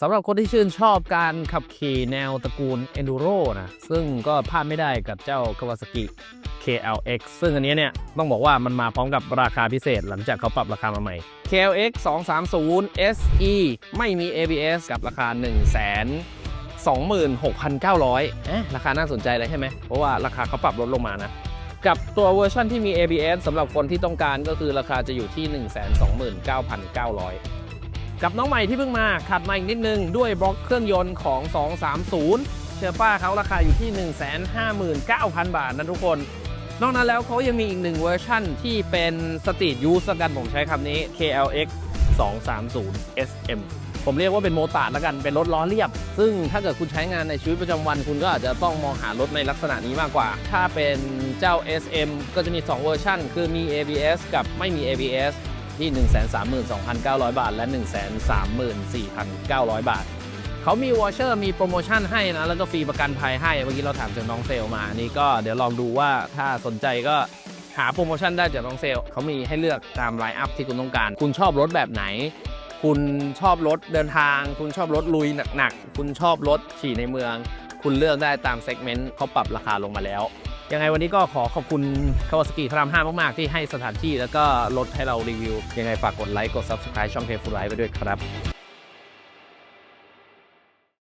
สำหรับคนที่ชื่นชอบการขับขี่แนวตระกูล Enduro นะ ซึ่งก็พลาดไม่ได้กับเจ้า Kawasaki KLX ซึ่งอันนี้เนี่ยต้องบอกว่ามันมาพร้อมกับราคาพิเศษหลังจากเขาปรับราคามาใหม่ KLX 230 SE ไม่มี ABS กับราคา 1 0 0 0 0 26,900เอ๊ะราคาน่าสนใจเลยใช่ไหม เพราะว่าราคาเขาปรับลดลงมานะ กับตัวเวอร์ชันที่มี ABS สำหรับคนที่ต้องการก็คือราคาจะอยู่ที่ 129,900 กับน้องใหม่ที่เพิ่งมาขัดมาอีกนิดนึงด้วยบล็อกเครื่องยนต์ของ 230 เชอร์ป้าเขาราคาอยู่ที่ 159,000 บาทนะทุกคน นอกนั้นแล้วเขายังมีอีกหนึ่งเวอร์ชั่นที่เป็นสตรีทยูสกันผมใช้คำนี้ KLX 230 SM ผมเรียกว่าเป็นโมตาร์ล้วกันเป็นรถล้อเรียบ ซึ่งถ้าเกิดคุณใช้งานในชีวิตประจำวัน คุณก็อาจจะต้องมองหารถในลักษณะนี้มากกว่า ถ้าเป็นเจ้า SM ก็จะมี 2 เวอร์ชันคือมี ABS กับไม่มี ABS ที่ 132,900 บาท และ 134,900 บาท เขามีวอเชอร์มีโปรโมชั่นให้นะ แล้วก็ฟรีประกันภัยให้ เมื่อกี้เราถามจากน้องเซลมา นี่ก็เดี๋ยวลองดูว่าถ้าสนใจก็หาโปรโมชั่นได้จากน้องเซล เขามีให้เลือกตามไลน์อัพที่คุณต้องการ คุณชอบรถแบบไหน คุณชอบรถเดินทาง คุณชอบรถลุยหนักๆ คุณชอบรถขี่ในเมือง คุณเลือกได้ตามเซกเมนต์เขาปรับราคาลงมาแล้ว ยังไงวันนี้ก็ขอขอบคุณคาวาสกิพระราม5มาก ๆ ที่ให้สถานที่แล้วก็รถให้เรารีวิว ยังไงฝากกดไลค์ กด Subscribe ช่องเทฟูไลท์ไปด้วยครับ